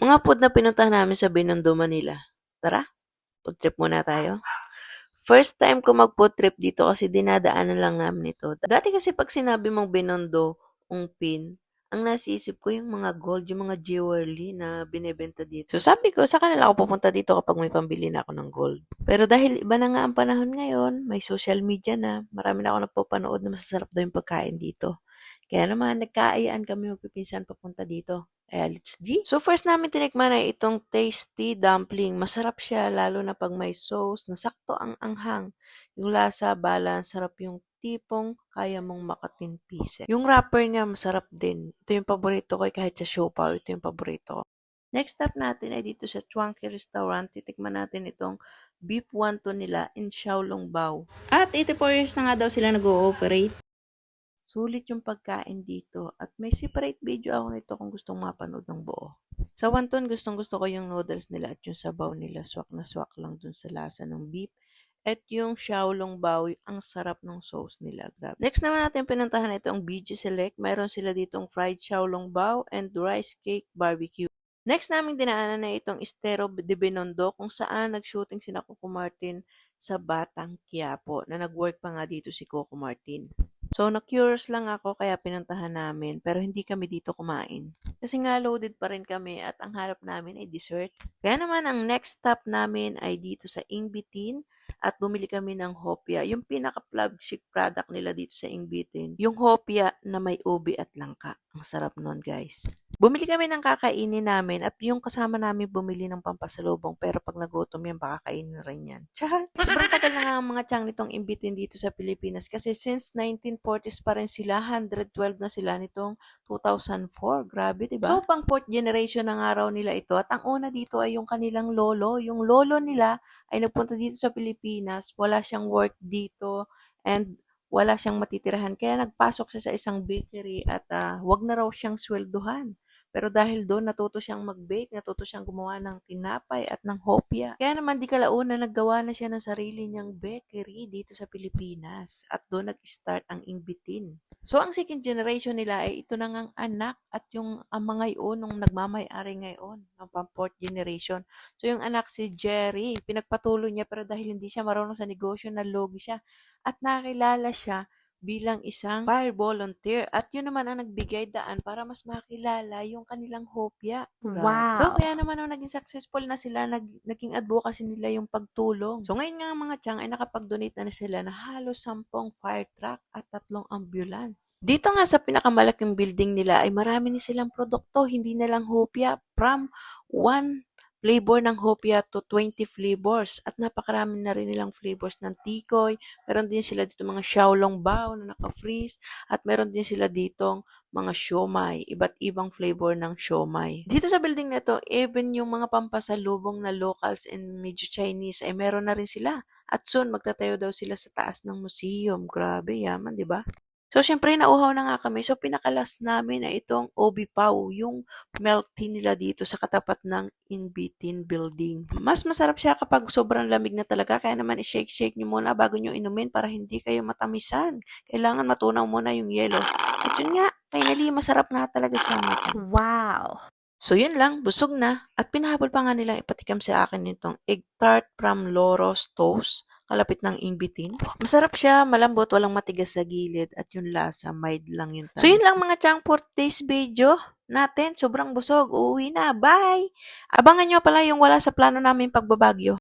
Mga food na pinuntahan namin sa Binondo, Manila. Tara, food trip muna tayo. First time ko mag-food trip dito kasi dinadaanan lang namin ito. Dati kasi pag sinabi mong Binondo, Ungpin, ang nasisip ko yung mga gold, yung mga jewelry na binebenta dito. So sabi ko, sa kanila ako pupunta dito kapag may pambili na ako ng gold. Pero dahil iba na nga ang panahon ngayon, may social media na, marami na ako napapanood na masasarap daw yung pagkain dito. Kaya naman, nagkaayaan kami magpipinsan papunta dito. Kaya let's. So first namin tinikman ay itong tasty dumpling. Masarap siya, lalo na pag may sauce, na sakto ang anghang. Yung lasa, balance, sarap yung tipong kaya mong makatinpise. Yung wrapper niya, masarap din. Ito yung paborito ko, eh, kahit sa siopaw, ito yung paborito ko. Next stop natin ay dito sa Chunky Restaurant. Titikman natin itong beef wonton nila in Xiaolongbao. At 84 years na nga daw sila nag-ooperate. Sulit yung pagkain dito at may separate video ako nito kung gustong mapanood ng buo. Sa wonton, gustong gusto ko yung noodles nila at yung sabaw nila. Swak na swak lang dun sa lasa ng beef. At yung Xiaolongbao, ang sarap ng sauce nila. Grabe. Next naman natin pinuntahan itong BG Select. Mayroon sila ditong fried Xiaolongbao and rice cake barbecue. Next naming dinaanan na itong Estero de Binondo kung saan nag-shooting si Coco Martin sa Batang Quiapo na nag-work pa nga dito si Coco Martin. So, na-curious lang ako kaya pinuntahan namin pero hindi kami dito kumain. Kasi nga loaded pa rin kami at ang harap namin ay dessert. Kaya naman ang next stop namin ay dito sa Ingbitin at bumili kami ng hopia. Yung pinaka-flagship product nila dito sa Ingbitin. Yung hopia na may ubi at langka. Ang sarap nun guys. Bumili kami ng kakainin namin at yung kasama namin bumili ng pampasalubong pero pag nagutom yan baka kainin rin yan. Char! Sobrang tagal na nga ang mga tiyang nitong imbitin dito sa Pilipinas kasi since 1940s pa rin sila, 112 na sila nitong 2004. Grabe, di ba? So, pang fourth generation ng araw nila ito at ang una dito ay yung kanilang lolo. Yung lolo nila ay nagpunta dito sa Pilipinas, wala siyang work dito and wala siyang matitirahan. Kaya nagpasok siya sa isang bakery at ah, wag na raw siyang swelduhan. Pero dahil doon, natuto siyang mag-bake, natuto siyang gumawa ng tinapay at ng hopya. Kaya naman di kalauna, naggawa na siya ng sarili niyang bakery dito sa Pilipinas. At doon nag-start ang imbitin. So, ang second generation nila ay ito na ngang anak at yung ama ngayon, nung nagmamay-ari ngayon, ng fourth generation. So, yung anak si Jerry, pinagpatuloy niya pero dahil hindi siya marunong sa negosyo, nalugi siya. At nakilala siya bilang isang fire volunteer. At yun naman ang nagbigay daan para mas makilala yung kanilang hopya. Wow. So, kaya naman nung naging successful na sila, nag, naging advocacy nila yung pagtulong. So, ngayon nga ang mga tiyang ay nakapag-donate na, na sila na halos sampung fire truck at tatlong ambulance. Dito nga sa pinakamalaking building nila ay marami na silang produkto, hindi na lang hopya, from one flavor ng hopya to 20 flavors at napakarami na rin nilang flavors ng tikoy. Meron din sila dito mga xiaolong bao na naka-freeze at meron din sila ditong mga siomay, iba't ibang flavor ng siomay. Dito sa building na to, even yung mga pampasalubong na locals and medyo Chinese ay meron na rin sila. At soon, magtatayo daw sila sa taas ng museum. Grabe, yaman, di ba? So, syempre, nauhaw na nga kami. So, pinakalas namin na itong Obi Pau, yung milk tea nila dito sa katapat ng Inbitin building. Mas masarap siya kapag sobrang lamig na talaga. Kaya naman, i-shake-shake nyo muna bago nyo inumin para hindi kayo matamisan. Kailangan matunaw muna yung yelo. At yun nga, finally, masarap na talaga siya. Wow. So, yun lang, busog na. At pinahabol pa nga nilang ipatikam sa akin nitong egg tart from Loros Toast, kalapit ng imbitin. Masarap siya, malambot, walang matigas sa gilid, at yung lasa, mild lang yun. So, yun lang mga chang for today's video natin. Sobrang busog. Uuwi na. Bye! Abangan nyo pala yung wala sa plano namin pagbabagyo.